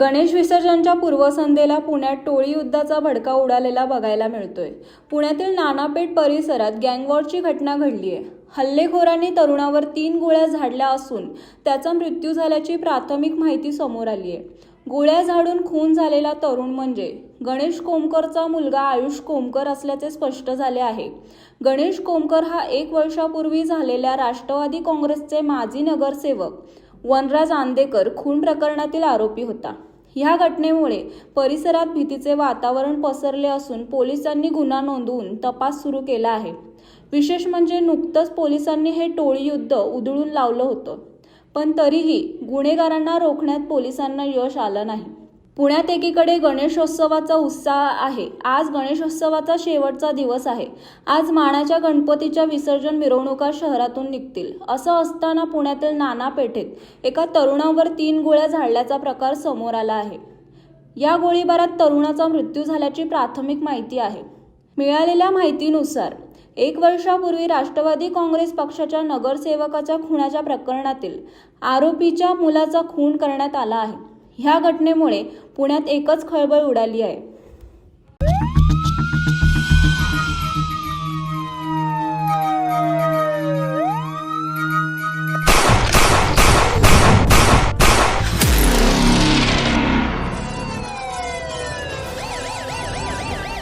गणेश विसर्जनच्या पूर्वसंध्येला पुण्यात टोळी युद्धाचा भडका उडालेला बघायला मिळतोय. पुण्यातील नानापेठ परिसरात गँगवॉरची घटना घडली आहे हल्लेखोरांनी तरुणावर तीन गोळ्या झाडल्या असून त्याचा मृत्यू झाल्याची प्राथमिक माहिती समोर आली आहे गोळ्या झाडून खून झालेला तरुण म्हणजे गणेश कोमकरचा मुलगा आयुष कोमकर असल्याचे स्पष्ट झाले आहे. गणेश कोमकर हा एक वर्षापूर्वी झालेल्या राष्ट्रवादी काँग्रेसचे माजी नगरसेवक. वनराज आंदेकर खून प्रकरणातील आरोपी होता. ह्या घटनेमुळे परिसरात भीतीचे वातावरण पसरले असून पोलिसांनी गुन्हा नोंदवून तपास सुरू केला आहे. विशेष म्हणजे नुकतंच पोलिसांनी हे टोळी युद्ध उधळून लावलं होतं. पण तरीही गुन्हेगारांना रोखण्यात पोलिसांना यश आलं नाही. पुण्यात एकीकडे गणेशोत्सवाचा उत्साह आहे. आज गणेशोत्सवाचा शेवटचा दिवस आहे. आज मानाच्या गणपतीच्या विसर्जन मिरवणुका शहरातून निघतील. असं असताना पुण्यातील नाना पेठेत एका तरुणावर तीन गोळ्या झाडल्याचा प्रकार समोर आला आहे. या गोळीबारात तरुणाचा मृत्यू झाल्याची प्राथमिक माहिती आहे. मिळालेल्या माहितीनुसार एक वर्षापूर्वी राष्ट्रवादी काँग्रेस पक्षाच्या नगरसेवकाच्या खुनाच्या प्रकरणातील आरोपीच्या मुलाचा खून करण्यात आला आहे. ह्या घटनेमुळे पुण्यात एकच खळबळ उडाली आहे.